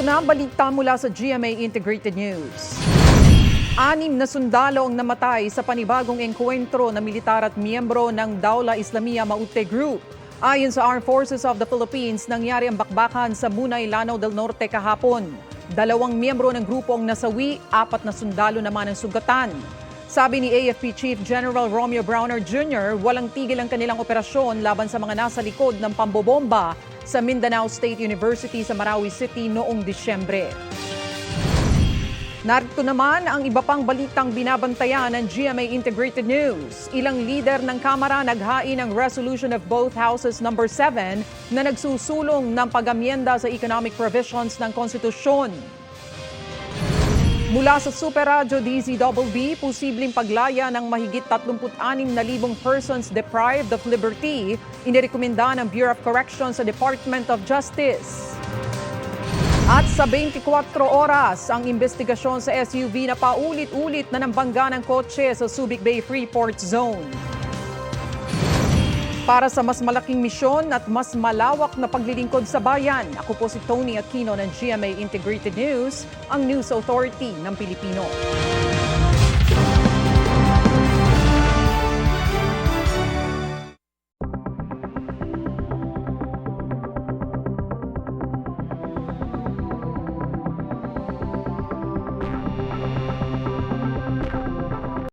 Ito na ang balita mula sa GMA Integrated News. Anim na sundalo ang namatay sa panibagong engkwentro na militar at miyembro ng Daula Islamia Maute Group. Ayon sa Armed Forces of the Philippines, nangyari ang bakbakan sa Bunay, Lanao del Norte kahapon. Dalawang miyembro ng grupo ang nasawi, apat na sundalo naman ang sugatan. Sabi ni AFP Chief General Romeo Browner Jr., walang tigil ang kanilang operasyon laban sa mga nasa likod ng pambobomba sa Mindanao State University sa Marawi City noong Disyembre. Narito naman ang iba pang balitang binabantayan ng GMA Integrated News. Ilang lider ng Kamara naghain ng Resolution of both Houses number 7 na nagsusulong ng pag-amyenda sa economic provisions ng konstitusyon. Mula sa Super Radio DZBB, posibleng paglaya ng mahigit 36,000 persons deprived of liberty, inirekomenda ng Bureau of Corrections sa Department of Justice. At sa 24 oras, ang investigasyon sa SUV na paulit-ulit na nambangga ng kotse sa Subic Bay Freeport Zone. Para sa mas malaking misyon at mas malawak na paglilingkod sa bayan, ako po si Tony Aquino ng GMA Integrated News, ang News Authority ng Pilipino.